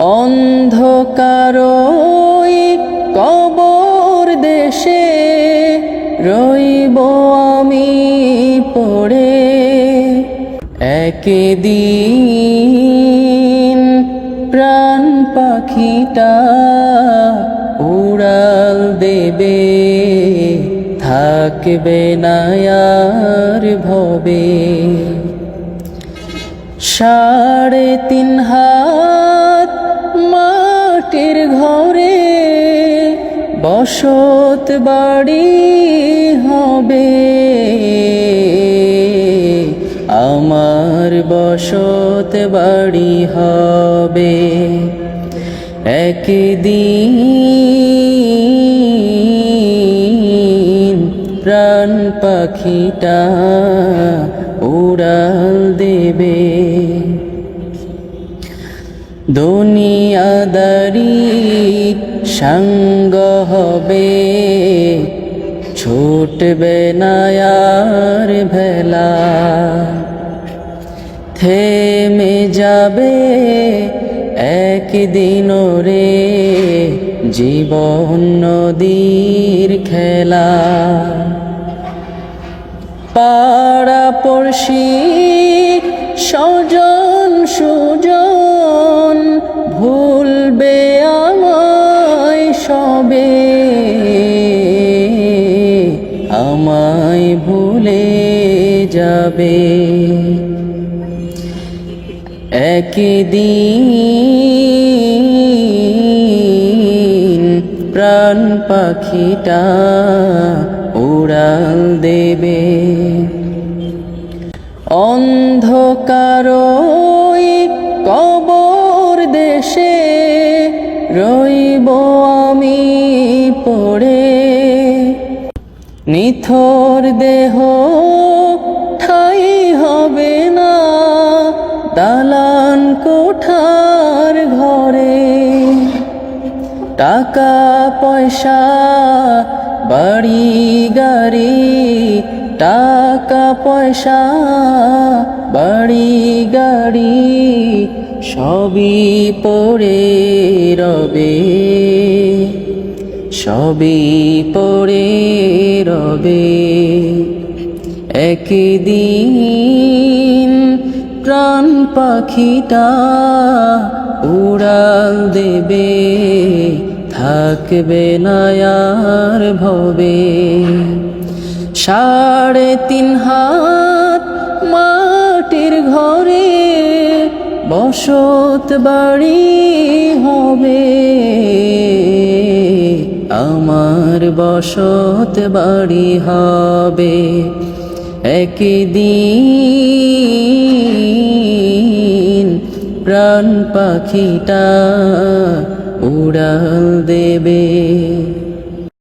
অন্ধকার কবর দেশে রইব আমি পড়ে। একদিন প্রাণ পাখিটা উড়াল দেবে, থাকবে না আর ভবে। সাড়ে তিন হাত মাটির ঘরে বসত বাড়ি হবে। আমার বসত বাড়ি হবে। একদিন প্রাণ পাখিটা উড়াল দেবে। দুনিয়াদারি সঙ্গ হবে, ছুটবে না আর ভেলা। থেমে যাবে একদিন রে জীবন নদীর খেলা। পাড়া পড়শি, স্বজন সুজন আমায় ভুলে যাবে। একদিন প্রাণ পাখিটা উড়াল দেবে। অন্ধকার কবর দেশে রইব আমি পড়ে। নিথর দেহ ঠাই হবে না। দালান কোঠার ঘরে টাকা, পয়সা, বাড়ি, গাড়ি, টাকা, পয়সা, বাড়ি, গাড়ি সবই পড়ে রবে। সবই পড়ে রবে একদিন প্রাণ পাখিটা উড়াল দেবে, থাকবে না আর ভবে। সাড়ে তিন হাত মাটির ঘরে বসত বাড়ি হবে। বসত বাড়ি হবে। একদিন প্রাণ পাখিটা উড়াল দেবে।